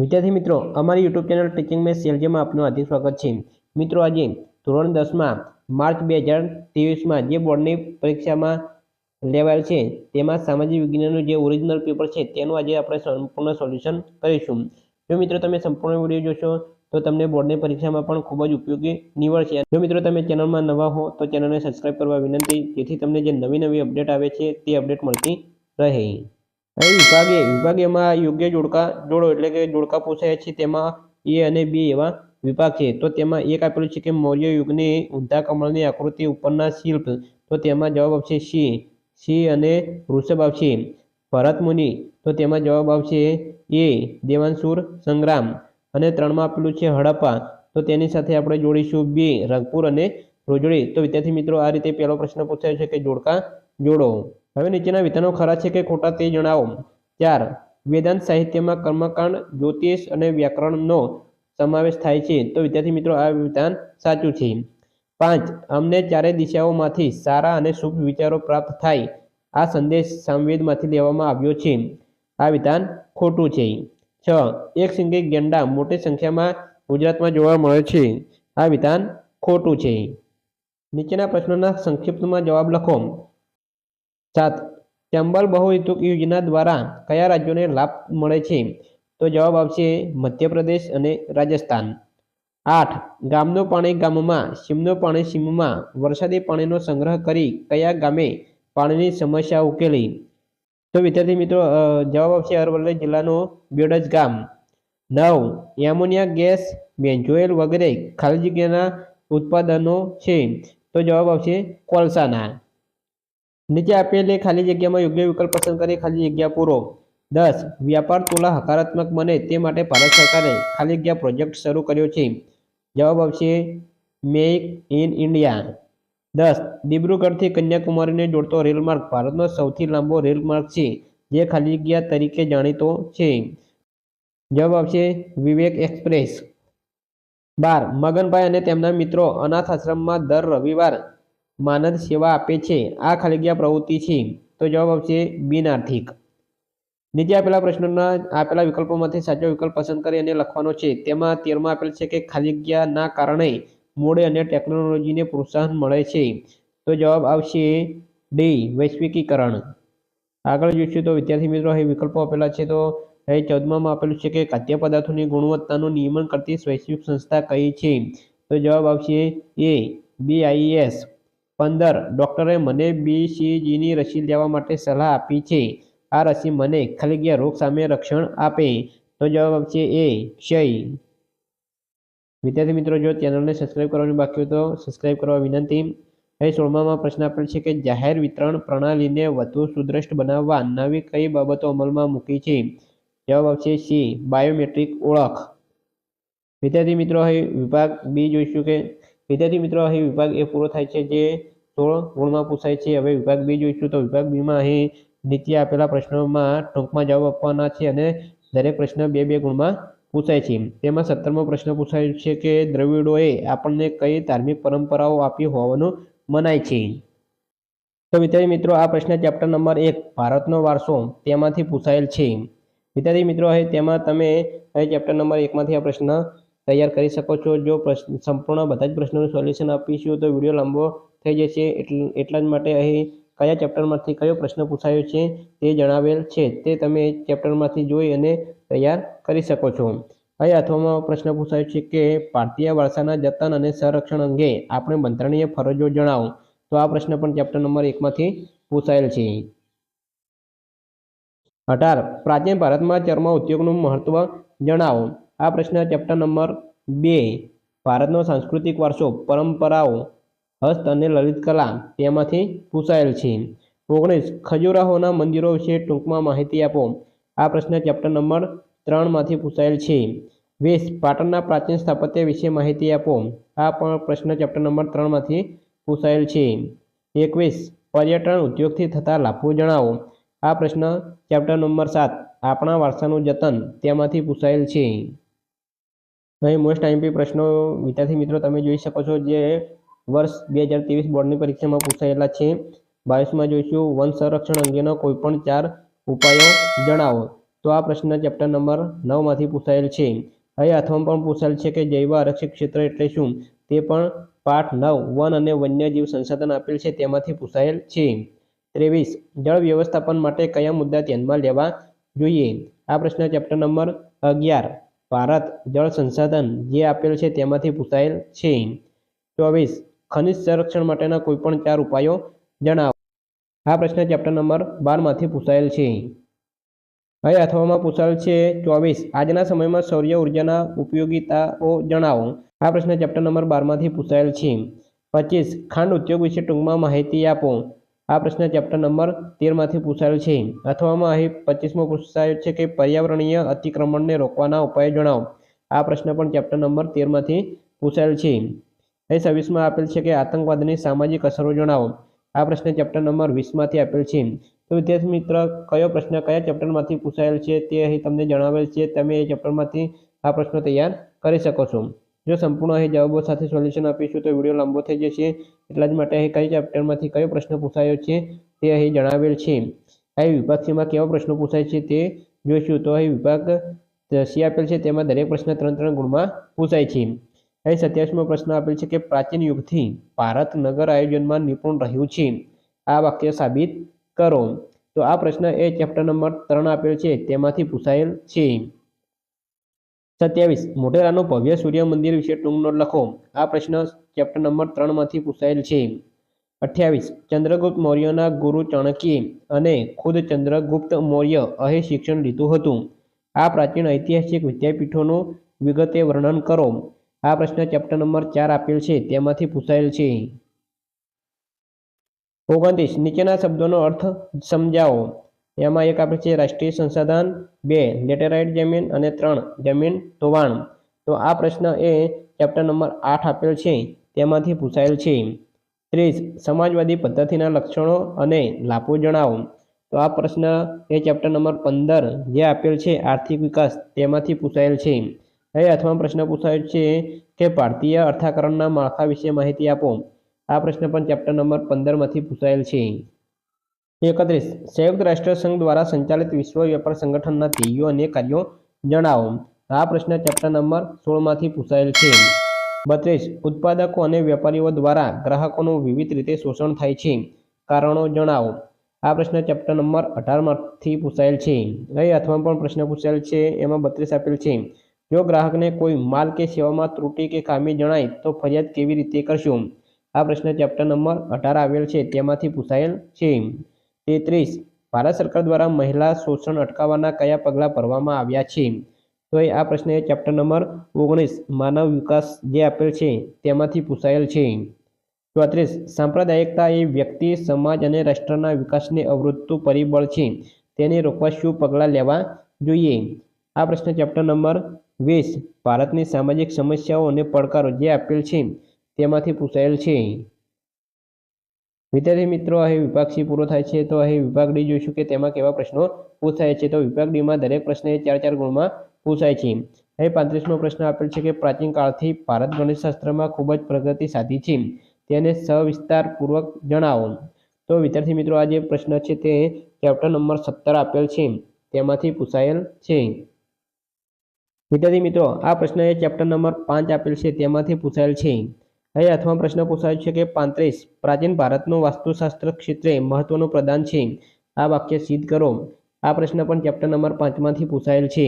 વિદ્યાર્થી મિત્રો, અમારી યુટ્યુબ ચેનલ ટીચિંગ મેં સેલજીમાં આપનું હાર્દિક સ્વાગત છે. મિત્રો, આજે ધોરણ દસમાં માર્ચ બે હજાર ત્રેવીસમાં જે બોર્ડની પરીક્ષામાં લેવાયેલ છે, તેમાં સામાજિક વિજ્ઞાનનું જે ઓરિજિનલ પેપર છે, તેનું આજે આપણે સંપૂર્ણ સોલ્યુશન કરીશું. જો મિત્રો, તમે સંપૂર્ણ વીડિયો જોશો, તો તમને બોર્ડની પરીક્ષામાં પણ ખૂબ જ ઉપયોગી નીવડશે. જો મિત્રો, તમે ચેનલમાં નવા હો, તો ચેનલને સબસ્ક્રાઇબ કરવા વિનંતી, જેથી તમને જે નવી નવી અપડેટ આવે છે, તે અપડેટ મળતી રહે. વિભાગે વિભાગીયમાં યોગ્ય જોડકા, જોડો એટલે કે જોડકા પૂછાય છે તેમાં એ અને બી એવા વિભાગ છે. તો તેમાં એક આપેલું છે કે મૌર્ય યુગની ઊંધા કમળની આકૃતિ ઉપરના શિલ્પ. તો તેમાં જવાબ આવશે સી. સી અને વૃષભ આવશે. ભરત મુનિ. તો તેમાં જવાબ આવશે એ. દેવાંશુર સંગ્રામ. અને ત્રણમાં આપેલું છે હડપ્પા. તો તેની સાથે આપણે જોડીશું બી, રંગપુર અને રોજડી. તો વિદ્યાર્થી મિત્રો, આ રીતે પહેલો પ્રશ્ન પૂછાયો છે કે જોડકા, જોડો. હવે નીચેના વિધાનો ખરા છે કે ખોટા તે જણાવો. ચાર, વેદાંત સાહિત્યમાં કર્મકાંડ, જ્યોતિષ અને વ્યાકરણનો સમાવેશ થાય છે. તો વિદ્યાર્થી મિત્રો, આ વિધાન સાચું છે. પાંચ, અમને ચારે દિશાઓમાંથી સારા અને શુભ વિચારો પ્રાપ્ત થાય. આ સંદેશ સામવેદમાંથી લેવામાં આવ્યો છે. આ વિધાન ખોટું છે. છ, એક સિંગી ગેંડા મોટી સંખ્યામાં ગુજરાતમાં જોવા મળે છે. આ વિધાન ખોટું છે. નીચેના પ્રશ્નોના સંક્ષિપ્તમાં જવાબ લખો. સાત. ચંબલ બહુહેતુક યોજના દ્વારા કયા રાજ્યોને લાભ મળે છે? તો જવાબ આવશે મધ્યપ્રદેશ અને રાજસ્થાન. આઠ. ગામનું પાણી ગામમાં, સીમનું પાણી સીમમાં, વરસાદી પાણીનો સંગ્રહ કરી કયા ગામે પાણીની સમસ્યા ઉકેલી? તો વિદ્યાર્થી મિત્રો જવાબ આવશે અરવલ્લી જિલ્લાનો બેડજ ગામ. નવ. એમોનિયા ગેસ, બેન્ઝોઇલ વગેરે ખાલી જગ્યાના ઉત્પાદનો છે. તો જવાબ આવશે કોલસાના. નીચે આપેલી ખાલી જગ્યામાં યોગ્ય વિકલ્પ પસંદ કરી ખાલી જગ્યા પૂરો. દસ, વ્યાપાર તુલા હકારાત્મક બને તે માટે ભારત સરકારે ખાલી જગ્યા પ્રોજેક્ટ શરૂ કર્યો છે. જવાબ આવશે મેક ઇન ઇન્ડિયા. દસ, દિબ્રુગઢથી કન્યાકુમારીને જોડતો રેલમાર્ગ ભારતનો સૌથી લાંબો રેલમાર્ગ છે, જે ખાલી જગ્યા તરીકે જાણીતો છે. જવાબ આવશે વિવેક એક્સપ્રેસ. બાર, મગનભાઈ અને તેમના મિત્રો અનાથ આશ્રમમાં દર રવિવાર માનદ સેવા આપે છે. આ ખાલીગ્યા પ્રવૃત્તિ છે. તો જવાબ આવશે બિન આર્થિક. નીચે આપેલા પ્રશ્નોના આપેલા વિકલ્પોમાંથી સાચો વિકલ્પ પસંદ કરી અને લખવાનો છે. તેમાં તેરમાં આપેલ છે કે ખાલીગ્યાના કારણે મૂળે અને ટેકનોલોજીને પ્રોત્સાહન મળે છે. તો જવાબ આવશે ડી, વૈશ્વિકીકરણ. આગળ જોઈશું તો વિદ્યાર્થી મિત્રો, અહીં વિકલ્પો આપેલા છે. તો અહીં ચૌદમામાં આપેલું છે કે ખાદ્ય પદાર્થોની ગુણવત્તાનું નિયમન કરતી વૈશ્વિક સંસ્થા કઈ છે? તો જવાબ આવશે એ બીઆઈએસ પંદર. ડૉક્ટરે મને બીસીજીની રસી લેવા માટે સલાહ આપી છે. આ રસી મને ખાલી રોગ સામે રક્ષણ આપે. તો જવાબ આવશે એ ક્ષય વિદ્યાર્થી મિત્રો, જો ચેનલને સબસ્ક્રાઇબ કરવાની બાકી તો સબસ્ક્રાઇબ કરવા વિનંતી. અહીં સોળમામાં પ્રશ્ન આપેલ છે કે જાહેર વિતરણ પ્રણાલીને વધુ સુદ્રષ્ટ બનાવવા નવી કઈ બાબતો અમલમાં મૂકી છે? જવાબ આવશે સી, બાયોમેટ્રિક ઓળખ. વિદ્યાર્થી મિત્રો અહીં વિભાગ બી જોઈશું કે વિદ્યાર્થી મિત્રો અહીં વિભાગ એ પૂરો થાય છે જે સોળ ગુણમાં પૂછાય છે. હવે વિભાગ બી જોઈશું તો વિભાગ બીમાં અહીં નીચે આપેલા પ્રશ્નોમાં ટૂંકમાં જવાબ આપવાના છે અને દરેક પ્રશ્ન બે બે ગુણમાં પૂછાય છે. તેમાં સત્તરમો પ્રશ્ન પૂછાયો છે કે દ્રવિડોએ આપણને કઈ ધાર્મિક પરંપરાઓ આપી હોવાનું મનાય છે? તો વિદ્યાર્થી મિત્રો, આ પ્રશ્ન ચેપ્ટર નંબર એક, ભારતનો વારસો તેમાંથી પૂછાયેલ છે. વિદ્યાર્થી મિત્રો તેમાં તમે ચેપ્ટર નંબર એકમાંથી આ પ્રશ્ન તૈયાર કરી શકો છો. જો પ્રશ્ન, સંપૂર્ણ બધા જ પ્રશ્નોનું સોલ્યુશન આપીશું, તો વીડિયો લાંબો થઈ જશે. એટલે જ માટે અહીં કયા ચેપ્ટરમાંથી કયો પ્રશ્ન પૂછાયો છે તે જણાવેલ છે. તે તમે ચેપ્ટરમાંથી જોઈ અને તૈયાર કરી શકો છો. અહીં અથવામાં પ્રશ્ન પૂછાયો છે કે ભારતીય વારસાના જતન અને સંરક્ષણ અંગે આપણે બંધારણીય ફરજો જણાવો. તો આ પ્રશ્ન પણ ચેપ્ટર નંબર એકમાંથી પૂછાયેલ છે. અઢાર. પ્રાચીન ભારતમાં ચર્મ ઉદ્યોગનું મહત્વ જણાવો. આ પ્રશ્ન ચેપ્ટર નંબર બે. ભારતનો સાંસ્કૃતિક વારસો, પરંપરાઓ, હસ્ત અને લલિત કલા તેમાંથી પૂછાયેલ છે. ઓગણીસ, ખજુરાહોના મંદિરો વિશે ટૂંકમાં માહિતી આપો. આ પ્રશ્ન ચેપ્ટર નંબર ત્રણમાંથી પૂછાયેલ છે. વીસ, પાટણના પ્રાચીન સ્થાપત્ય વિશે માહિતી આપો. આ પણ પ્રશ્ન ચેપ્ટર નંબર ત્રણમાંથી પૂછાયેલ છે. એકવીસ, પર્યટન ઉદ્યોગથી થતા લાભો જણાવો. આ પ્રશ્ન ચેપ્ટર નંબર સાત, આપણા વારસાનું જતન તેમાંથી પૂછાયેલ છે. અહીં મોસ્ટ આઈમ્પી પ્રશ્નો વિદ્યાર્થી મિત્રો તમે જોઈ શકો છો જે વર્ષ બે હજાર ત્રેવીસ બોર્ડની પરીક્ષામાં પૂછાયેલા છે. બાવીસમાં જોઈશું, વન સંરક્ષણ અંગેના કોઈપણ ચાર ઉપાયો જણાવો. તો આ પ્રશ્ન ચેપ્ટર નંબર નવમાંથી પૂછાયેલ છે. અહીં અથવામાં પણ પૂછાયેલ છે કે જૈવ આરક્ષિત ક્ષેત્ર એટલે શું? તે પણ પાઠ નવ, વન અને વન્યજીવ સંસાધન આપેલ છે તેમાંથી પૂછાયેલ છે. ત્રેવીસ, જળ વ્યવસ્થાપન માટે કયા મુદ્દા ધ્યાનમાં લેવા જોઈએ? આ પ્રશ્ન ચેપ્ટર નંબર અગિયાર. ભારત જળ સંસાધન જે આપેલ છે તેમાંથી પૂછાયેલ છે. ચોવીસ, ખનિજ સંરક્ષણ માટેના કોઈપણ ચાર ઉપાયો જણાવો. આ પ્રશ્ન ચેપ્ટર નંબર બારમાંથી પૂછાયેલ છે. હવે અથવામાં પૂછાયેલ છે ચોવીસ, આજના સમયમાં સૌર્ય ઉર્જાના ઉપયોગિતાઓ જણાવો. આ પ્રશ્ન ચેપ્ટર નંબર બારમાંથી પૂછાયેલ છે. પચીસ, ખાંડ ઉદ્યોગ વિશે ટૂંકમાં માહિતી આપો. આ પ્રશ્ન ચેપ્ટર નંબર તેરમાંથી પૂછાયેલ છે. અથવામાં અહીં પચીસમો પૂછાયો છે કે પર્યાવરણીય અતિક્રમણને રોકવાના ઉપાયો જણાવો. આ પ્રશ્ન પણ ચેપ્ટર નંબર તેરમાંથી પૂછાયેલ છે. અહીં છવ્વીસમાં આપેલ છે કે આતંકવાદની સામાજિક અસરો જણાવો. આ પ્રશ્ન ચેપ્ટર નંબર વીસમાંથી આપેલ છે. તો વિદ્યાર્થી મિત્ર, કયો પ્રશ્ન કયા ચેપ્ટરમાંથી પૂછાયેલ છે તે અહીં તમને જણાવેલ છે. તમે એ ચેપ્ટરમાંથી આ પ્રશ્નો તૈયાર કરી શકો છો. જો સંપૂર્ણ અહીં જવાબો સાથે સોલ્યુશન આપીશું તો વીડિયો લાંબો થઈ જશે. એટલા જ માટે અહીં કઈ ચેપ્ટરમાંથી કયો પ્રશ્ન પૂછાયો છે તે અહીં જણાવેલ છે. અહીં વિભાગ સીમાં કેવા પ્રશ્નો પૂછાય છે તે જોઈશું. તો અહીં વિભાગ સી આપેલ છે, તેમાં દરેક પ્રશ્ન ત્રણ ત્રણ ગુણમાં પૂછાય છે. અહીં સત્યાવીસમો પ્રશ્ન આપેલ છે કે પ્રાચીન યુગથી ભારત નગર આયોજનમાં નિપુણ રહ્યું છે. આ વાક્ય સાબિત કરો. તો આ પ્રશ્ન એ ચેપ્ટર નંબર ત્રણ આપેલ છે, તેમાંથી પૂછાયેલ છે. સત્યાવીસ. મોટેરાનું ભવ્ય સૂર્ય મંદિર વિશે ટૂંક નોટ લખો. આ પ્રશ્ન ચેપ્ટર નંબર ત્રણમાંથી પૂછાયેલ છે. અઠ્યાવીસ. ચંદ્રગુપ્ત મૌર્યના ગુરુ ચાણક્ય અને ખુદ ચંદ્રગુપ્ત મૌર્ય અહીં શિક્ષણ લીધું હતું. આ પ્રાચીન ઐતિહાસિક વિદ્યાપીઠોનું વિગતે વર્ણન કરો. આ પ્રશ્ન ચેપ્ટર નંબર ચાર આપેલ છે. તેમાંથી પૂછાયેલ છે. ઓગણત્રીસ. નીચેના શબ્દોનો અર્થ સમજાવો. એમાં એક આપણે છે રાષ્ટ્રીય સંસાધન, બે લેટેરાઇટ જમીન અને ત્રણ જમીન ધોવાણ. તો આ પ્રશ્ન એ ચેપ્ટર નંબર આઠ આપેલ છે, તેમાંથી પૂછાયેલ છે. ત્રીસ સમાજવાદી પદ્ધતિના લક્ષણો અને લાભો જણાવો. તો આ પ્રશ્ન એ ચેપ્ટર નંબર પંદર જે આપેલ છે આર્થિક વિકાસ, તેમાંથી પૂછાયેલ છે. એ અથવા પ્રશ્ન પૂછાયો છે કે ભારતીય અર્થાકરણના માળખા વિશે માહિતી આપો. આ પ્રશ્ન પણ ચેપ્ટર નંબર પંદરમાંથી પૂછાયેલ છે. એકત્રીસ. સંયુક્ત રાષ્ટ્ર સંઘ દ્વારા સંચાલિત વિશ્વ વેપાર સંગઠનના ધ્યેયો અને કાર્યો જણાવો. આ પ્રશ્ન ચેપ્ટર નંબર સોળમાંથી પૂછાયેલ છે. બત્રીસ. ઉત્પાદકો અને વેપારીઓ દ્વારા ગ્રાહકોનું વિવિધ રીતે શોષણ થાય છે. કારણો જણાવો. આ પ્રશ્ન ચેપ્ટર નંબર અઢારમાંથી પૂછાયેલ છે. અહીં અથવા પણ પ્રશ્ન પૂછાયેલ છે? એમાં બત્રીસ આપેલ છે. જો ગ્રાહકને કોઈ માલ કે સેવામાં ત્રુટિ કે ખામી જણાય, તો ફરિયાદ કેવી રીતે કરશું? આ પ્રશ્ન ચેપ્ટર નંબર અઢાર આવેલ છે. તેમાંથી પૂછાયેલ છે. તેત્રીસ. ભારત સરકાર દ્વારા મહિલા શોષણ અટકાવવાના કયા પગલાં ભરવામાં આવ્યા છે? તો એ આ પ્રશ્ન એ ચેપ્ટર નંબર ઓગણીસ. માનવ વિકાસ જે આપેલ છે, તેમાંથી પૂછાયેલ છે. ચોત્રીસ. સાંપ્રદાયિકતા એ વ્યક્તિ, સમાજ અને રાષ્ટ્રના વિકાસને અવરોધતું પરિબળ છે, તેને રોકવા શું પગલાં લેવા જોઈએ? આ પ્રશ્ન ચેપ્ટર નંબર વીસ. ભારતની સામાજિક સમસ્યાઓ અને પડકારો જે આપેલ છે, તેમાંથી પૂછાયેલ છે. વિદ્યાર્થી મિત્રો અહીં વિભાગ સી પૂરો થાય છે તો અહીં વિભાગ ડી જોઈશું કે તેમાં કેવા પ્રશ્નો પૂછાય છે. તો વિભાગ ડીમાં દરેક પ્રશ્ન એ ચાર ચાર ગુણમાં પૂછાય છે. અહીં પાંત્રીસમો પ્રશ્ન આપેલ છે કે પ્રાચીન કાળથી ભારત ગણિતશાસ્ત્રમાં ખૂબ જ પ્રગતિ સાધી છે. તેને સવિસ્તારપૂર્વક જણાવો. તો વિદ્યાર્થી મિત્રો, આ જે પ્રશ્ન છે તે ચેપ્ટર નંબર સત્તર આપેલ છે. તેમાંથી પૂછાયેલ છે. વિદ્યાર્થી મિત્રો, આ પ્રશ્ન એ ચેપ્ટર નંબર પાંચ આપેલ છે. તેમાંથી પૂછાયેલ છે. અહીં અથવા પ્રશ્ન પૂછાયો છે કે પાંત્રીસ, પ્રાચીન ભારતનું વાસ્તુશાસ્ત્ર ક્ષેત્રે મહત્વનું પ્રદાન છે. આ વાક્ય સિદ્ધ કરો. આ પ્રશ્ન પણ ચેપ્ટર નંબર પાંચમાંથી પૂછાયેલ છે.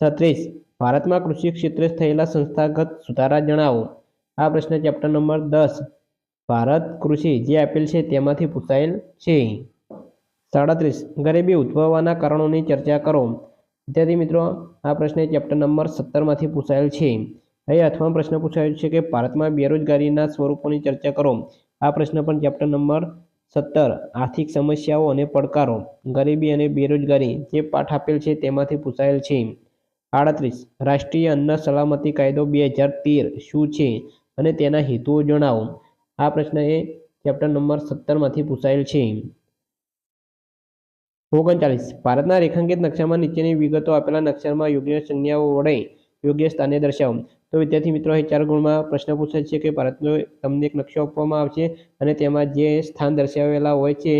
છત્રીસ, ભારતમાં કૃષિ ક્ષેત્રે થયેલા સંસ્થાગત સુધારા જણાવો. આ પ્રશ્ન ચેપ્ટર નંબર દસ, ભારત કૃષિ જે આપેલ છે તેમાંથી પૂછાયેલ છે. સાડત્રીસ, ગરીબી ઉદ્ભવવાના કારણોની ચર્ચા કરો. વિદ્યાર્થી મિત્રો, આ પ્રશ્ન ચેપ્ટર નંબર સત્તરમાંથી પૂછાયેલ છે. અહીં અથવા પ્રશ્ન પૂછાયો છે કે ભારતમાં બેરોજગારીના સ્વરૂપોની ચર્ચા કરો. આ પ્રશ્ન પણ ચેપ્ટર નંબર સત્તર, આર્થિક સમસ્યાઓ અને પડકારો, ગરીબી અને બેરોજગારી જે પાઠ આપેલ છે તેમાંથી પૂછાયેલ છે. આડત્રીસ, રાષ્ટ્રીય અન્ન સલામતી કાયદો બે હજાર તેર શું છે અને તેના હેતુઓ જણાવો. આ પ્રશ્ન એ ચેપ્ટર નંબર સત્તરમાંથી પૂછાયેલ છે. ઓગણચાલીસ, ભારતના રેખાંકિત નકશામાં નીચેની વિગતો આપેલા નકશામાં યોગ્ય સંજ્ઞાઓ વડે યોગ્ય સ્થાને દર્શાવો. તો વિદ્યાર્થી મિત્રો, અહીં ચાર ગુણમાં પ્રશ્ન પૂછાય છે કે ભારતનો તમને એક નકશો આપવામાં આવશે અને તેમાં જે સ્થાન દર્શાવેલા હોય છે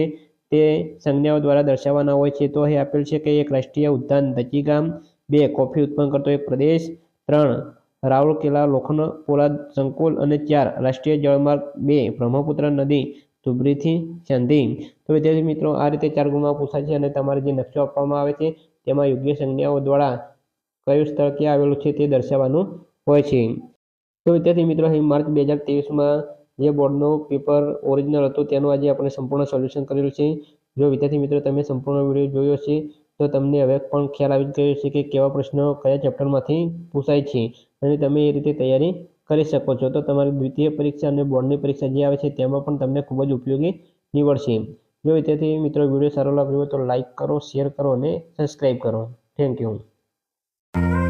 તે સંજ્ઞાઓ દ્વારા દર્શાવવાના હોય છે. તો અહીં આપેલ છે કે એક રાષ્ટ્રીય ઉદ્યાન દચીગામ બે કોફી ઉત્પન્ન કરતો એક પ્રદેશ, ત્રણ રાઉરકેલા લોખંડ પોલાદ સંકુલ અને ચાર રાષ્ટ્રીય જળમાર્ગ, બે બ્રહ્મપુત્ર નદી, ધુબરીથી ચાંદી તો વિદ્યાર્થી મિત્રો, આ રીતે ચાર ગુણમાં પૂછાય છે અને તમારે જે નકશો આપવામાં આવે છે તેમાં યોગ્ય સંજ્ઞાઓ દ્વારા કયું સ્થળ ક્યાં આવેલું છે તે દર્શાવવાનું હોય છે. તો વિદ્યાર્થી મિત્રો, અહીં માર્ચ બે હજાર ત્રેવીસમાં જે બોર્ડનું પેપર ઓરિજિનલ હતું તેનું આજે આપણે સંપૂર્ણ સોલ્યુશન કરેલું છે. જો વિદ્યાર્થી મિત્રો, તમે સંપૂર્ણ વીડિયો જોયો છે તો તમને હવે પણ ખ્યાલ આવી ગયો છે કે કેવા પ્રશ્નો કયા ચેપ્ટરમાંથી પૂછાય છે અને તમે એ રીતે તૈયારી કરી શકો છો. તો તમારી દ્વિતીય પરીક્ષા અને બોર્ડની પરીક્ષા જે આવે છે તેમાં પણ તમને ખૂબ જ ઉપયોગી નીવડશે. જો વિદ્યાર્થી મિત્રો, વીડિયો સારો લાગ્યો તો લાઇક કરો, શેર કરો અને સબસ્ક્રાઈબ કરો. Thank you. you